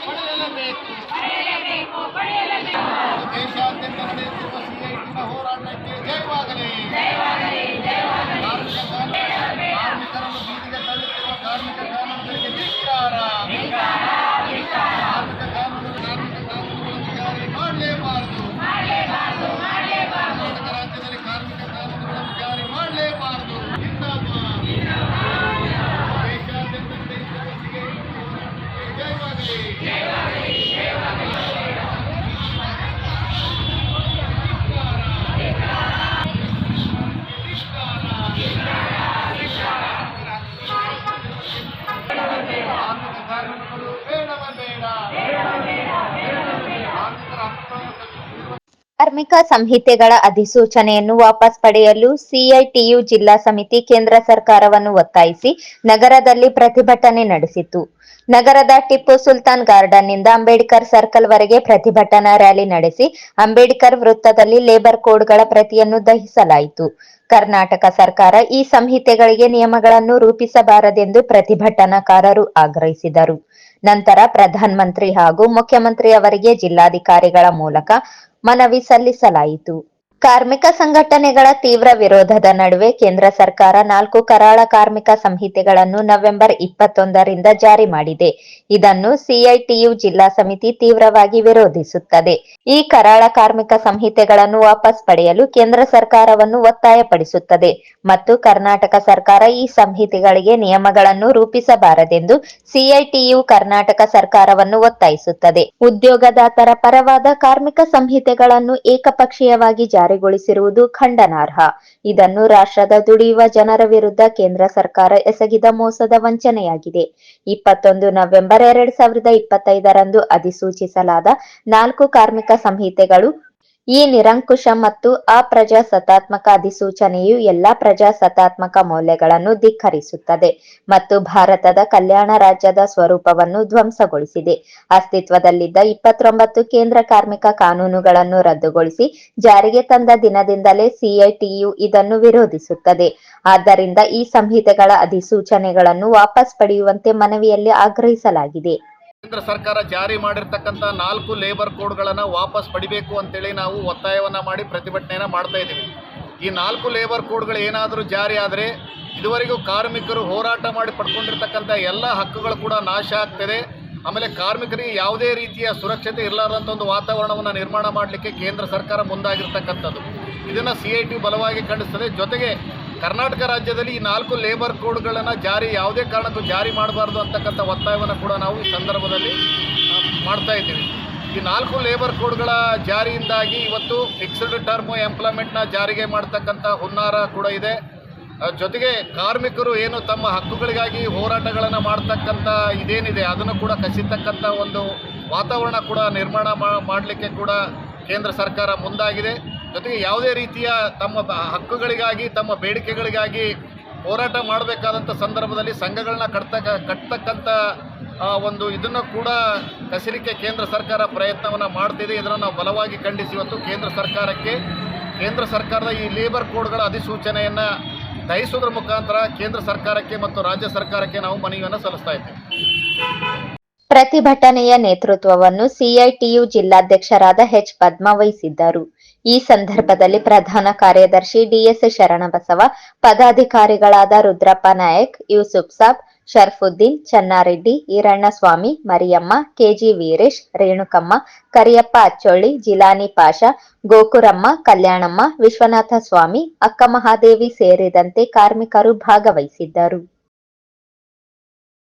ಮಾಡಲೇಬೇಕು ಕಾರ್ಮಿಕ ಸಂಹಿತೆಗಳ ಅಧಿಸೂಚನೆಯನ್ನು ವಾಪಸ್ ಪಡೆಯಲು ಸಿಐಟಿಯು ಜಿಲ್ಲಾ ಸಮಿತಿ ಕೇಂದ್ರ ಸರ್ಕಾರವನ್ನು ಒತ್ತಾಯಿಸಿ ನಗರದಲ್ಲಿ ಪ್ರತಿಭಟನೆ ನಡೆಸಿತು ನಗರದ ಟಿಪ್ಪು ಸುಲ್ತಾನ್ ಗಾರ್ಡನ್ನಿಂದ ಅಂಬೇಡ್ಕರ್ ಸರ್ಕಲ್ ವರೆಗೆ ಪ್ರತಿಭಟನಾ ರ್ಯಾಲಿ ನಡೆಸಿ ಅಂಬೇಡ್ಕರ್ ವೃತ್ತದಲ್ಲಿ ಲೇಬರ್ ಕೋಡ್ಗಳ ಪ್ರತಿಯನ್ನು ದಹಿಸಲಾಯಿತು. ಕರ್ನಾಟಕ ಸರ್ಕಾರ ಈ ಸಂಹಿತೆಗಳಿಗೆ ನಿಯಮಗಳನ್ನು ರೂಪಿಸಬಾರದೆಂದು ಪ್ರತಿಭಟನಾಕಾರರು ಆಗ್ರಹಿಸಿದರು. ನಂತರ ಪ್ರಧಾನಮಂತ್ರಿ ಹಾಗೂ ಮುಖ್ಯಮಂತ್ರಿ ಅವರಿಗೆ ಜಿಲ್ಲಾಧಿಕಾರಿಗಳ ಮೂಲಕ ಮನವಿ ಸಲ್ಲಿಸಲಾಯಿತು. ಕಾರ್ಮಿಕ ಸಂಘಟನೆಗಳ ತೀವ್ರ ವಿರೋಧದ ನಡುವೆ ಕೇಂದ್ರ ಸರ್ಕಾರ ನಾಲ್ಕು ಕರಾಳ ಕಾರ್ಮಿಕ ಸಂಹಿತೆಗಳನ್ನು ನವೆಂಬರ್ ಇಪ್ಪತ್ತೊಂದರಿಂದ ಜಾರಿ ಮಾಡಿದೆ. ಇದನ್ನು ಸಿಐಟಿಯು ಜಿಲ್ಲಾ ಸಮಿತಿ ತೀವ್ರವಾಗಿ ವಿರೋಧಿಸುತ್ತದೆ. ಈ ಕರಾಳ ಕಾರ್ಮಿಕ ಸಂಹಿತೆಗಳನ್ನು ವಾಪಸ್ ಪಡೆಯಲು ಕೇಂದ್ರ ಸರ್ಕಾರವನ್ನು ಒತ್ತಾಯಪಡಿಸುತ್ತದೆ ಮತ್ತು ಕರ್ನಾಟಕ ಸರ್ಕಾರ ಈ ಸಂಹಿತೆಗಳಿಗೆ ನಿಯಮಗಳನ್ನು ರೂಪಿಸಬಾರದೆಂದು ಸಿಐಟಿಯು ಕರ್ನಾಟಕ ಸರ್ಕಾರವನ್ನು ಒತ್ತಾಯಿಸುತ್ತದೆ. ಉದ್ಯೋಗದಾತರ ಪರವಾದ ಕಾರ್ಮಿಕ ಸಂಹಿತೆಗಳನ್ನು ಏಕಪಕ್ಷೀಯವಾಗಿ ಜಾರಿಗೊಳಿಸಿರುವುದು ಖಂಡನಾರ್ಹ. ಇದನ್ನು ರಾಷ್ಟ್ರದ ದುಡಿಯುವ ಜನರ ವಿರುದ್ಧ ಕೇಂದ್ರ ಸರ್ಕಾರ ಎಸಗಿದ ಮೋಸದ ವಂಚನೆಯಾಗಿದೆ. ಇಪ್ಪತ್ತೊಂದು ನವೆಂಬರ್ ಎರಡ್ ಸಾವಿರದ ಇಪ್ಪತ್ತೈದರಂದು ಅಧಿಸೂಚಿಸಲಾದ ನಾಲ್ಕು ಕಾರ್ಮಿಕ ಸಂಹಿತೆಗಳು ಈ ನಿರಂಕುಶ ಮತ್ತು ಅಪ್ರಜಾಸತ್ತಾತ್ಮಕ ಅಧಿಸೂಚನೆಯು ಎಲ್ಲಾ ಪ್ರಜಾಸತ್ತಾತ್ಮಕ ಮೌಲ್ಯಗಳನ್ನು ಧಿಕ್ಕರಿಸುತ್ತದೆ ಮತ್ತು ಭಾರತದ ಕಲ್ಯಾಣ ರಾಜ್ಯದ ಸ್ವರೂಪವನ್ನು ಧ್ವಂಸಗೊಳಿಸಿದೆ. ಅಸ್ತಿತ್ವದಲ್ಲಿದ್ದ ಇಪ್ಪತ್ತೊಂಬತ್ತು ಕೇಂದ್ರ ಕಾರ್ಮಿಕ ಕಾನೂನುಗಳನ್ನು ರದ್ದುಗೊಳಿಸಿ ಜಾರಿಗೆ ತಂದ ದಿನದಿಂದಲೇ ಸಿಐಟಿಯು ಇದನ್ನು ವಿರೋಧಿಸುತ್ತದೆ. ಆದ್ದರಿಂದ ಈ ಸಂಹಿತೆಗಳ ಅಧಿಸೂಚನೆಗಳನ್ನು ವಾಪಸ್ ಪಡೆಯುವಂತೆ ಮನವಿಯಲ್ಲಿ ಆಗ್ರಹಿಸಲಾಗಿದೆ. ಕೇಂದ್ರ ಸರ್ಕಾರ ಜಾರಿ ಮಾಡಿರ್ತಕ್ಕಂಥ ನಾಲ್ಕು ಲೇಬರ್ ಕೋಡ್ಗಳನ್ನು ವಾಪಸ್ ಪಡಿಬೇಕು ಅಂತೇಳಿ ನಾವು ಒತ್ತಾಯವನ್ನು ಮಾಡಿ ಪ್ರತಿಭಟನೆಯನ್ನು ಮಾಡ್ತಾ ಇದ್ದೀವಿ. ಈ ನಾಲ್ಕು ಲೇಬರ್ ಕೋಡ್ಗಳು ಏನಾದರೂ ಜಾರಿ ಆದರೆ ಇದುವರೆಗೂ ಕಾರ್ಮಿಕರು ಹೋರಾಟ ಮಾಡಿ ಪಡ್ಕೊಂಡಿರ್ತಕ್ಕಂಥ ಎಲ್ಲ ಹಕ್ಕುಗಳು ಕೂಡ ನಾಶ ಆಗ್ತದೆ. ಆಮೇಲೆ ಕಾರ್ಮಿಕರಿಗೆ ಯಾವುದೇ ರೀತಿಯ ಸುರಕ್ಷತೆ ಇರಲಾರದಂಥ ಒಂದು ವಾತಾವರಣವನ್ನು ನಿರ್ಮಾಣ ಮಾಡಲಿಕ್ಕೆ ಕೇಂದ್ರ ಸರ್ಕಾರ ಮುಂದಾಗಿರ್ತಕ್ಕಂಥದ್ದು. ಇದನ್ನು ಸಿ ಬಲವಾಗಿ ಖಂಡಿಸ್ತದೆ. ಜೊತೆಗೆ ಕರ್ನಾಟಕ ರಾಜ್ಯದಲ್ಲಿ ಈ ನಾಲ್ಕು ಲೇಬರ್ ಕೋಡ್ಗಳನ್ನು ಜಾರಿ, ಯಾವುದೇ ಕಾರಣಕ್ಕೂ ಜಾರಿ ಮಾಡಬಾರ್ದು ಅಂತಕ್ಕಂಥ ಒತ್ತಾಯವನ್ನು ಕೂಡ ನಾವು ಈ ಸಂದರ್ಭದಲ್ಲಿ ಮಾಡ್ತಾ ಇದ್ದೀವಿ. ಈ ನಾಲ್ಕು ಲೇಬರ್ ಕೋಡ್ಗಳ ಜಾರಿಯಿಂದಾಗಿ ಇವತ್ತು ಫಿಕ್ಸ್ಡ್ ಟರ್ಮ್ ಎಂಪ್ಲಾಯ್ಮೆಂಟ್ನ ಜಾರಿಗೆ ಮಾಡ್ತಕ್ಕಂಥ ಹುನ್ನಾರ ಕೂಡ ಇದೆ. ಜೊತೆಗೆ ಕಾರ್ಮಿಕರು ಏನು ತಮ್ಮ ಹಕ್ಕುಗಳಿಗಾಗಿ ಹೋರಾಟಗಳನ್ನು ಮಾಡ್ತಕ್ಕಂಥ ಇದೇನಿದೆ, ಅದನ್ನು ಕೂಡ ಕಸಿತಕ್ಕಂಥ ಒಂದು ವಾತಾವರಣ ಕೂಡ ನಿರ್ಮಾಣ ಮಾಡಲಿಕ್ಕೆ ಕೂಡ ಕೇಂದ್ರ ಸರ್ಕಾರ ಮುಂದಾಗಿದೆ. ಜೊತೆಗೆ ಯಾವುದೇ ರೀತಿಯ ತಮ್ಮ ಹಕ್ಕುಗಳಿಗಾಗಿ, ತಮ್ಮ ಬೇಡಿಕೆಗಳಿಗಾಗಿ ಹೋರಾಟ ಮಾಡಬೇಕಾದಂಥ ಸಂದರ್ಭದಲ್ಲಿ ಸಂಘಗಳನ್ನ ಕಟ್ತಕ್ಕ ಕಟ್ತಕ್ಕಂಥ ಒಂದು ಇದನ್ನು ಕೂಡ ಕಸಿಲಿಕ್ಕೆ ಕೇಂದ್ರ ಸರ್ಕಾರ ಪ್ರಯತ್ನವನ್ನು ಮಾಡ್ತಿದೆ. ಇದನ್ನು ನಾವು ಬಲವಾಗಿ ಖಂಡಿಸಿ ಇವತ್ತು ಕೇಂದ್ರ ಸರ್ಕಾರಕ್ಕೆ, ಕೇಂದ್ರ ಸರ್ಕಾರದ ಈ ಲೇಬರ್ ಕೋಡ್ಗಳ ಅಧಿಸೂಚನೆಯನ್ನು ದಹಿಸುವುದರ ಮುಖಾಂತರ ಕೇಂದ್ರ ಸರ್ಕಾರಕ್ಕೆ ಮತ್ತು ರಾಜ್ಯ ಸರ್ಕಾರಕ್ಕೆ ನಾವು ಮನವಿಯನ್ನು ಸಲ್ಲಿಸ್ತಾ ಪ್ರತಿಭಟನೆಯ ನೇತೃತ್ವವನ್ನು ಸಿಐಟಿಯು ಜಿಲ್ಲಾಧ್ಯಕ್ಷರಾದ ಎಚ್ ಪದ್ಮ ವಹಿಸಿದ್ದರು. ಈ ಸಂದರ್ಭದಲ್ಲಿ ಪ್ರಧಾನ ಕಾರ್ಯದರ್ಶಿ ಡಿಎಸ್ ಶರಣಬಸವ, ಪದಾಧಿಕಾರಿಗಳಾದ ರುದ್ರಪ್ಪ ನಾಯಕ್, ಯೂಸುಫ್ ಸಾಬ್, ಶರ್ಫುದ್ದೀನ್, ಚನ್ನಾರೆಡ್ಡಿ, ಈರಣ್ಣಸ್ವಾಮಿ, ಮರಿಯಮ್ಮ, ಕೆಜಿ ವೀರೇಶ್, ರೇಣುಕಮ್ಮ, ಕರಿಯಪ್ಪ ಅಚ್ಚೊಳ್ಳಿ ಜಿಲಾನಿ ಪಾಷ, ಗೋಕುರಮ್ಮ, ಕಲ್ಯಾಣಮ್ಮ, ವಿಶ್ವನಾಥ ಸ್ವಾಮಿ ಅಕ್ಕ ಮಹಾದೇವಿ ಸೇರಿದಂತೆ ಕಾರ್ಮಿಕರು ಭಾಗವಹಿಸಿದ್ದರು.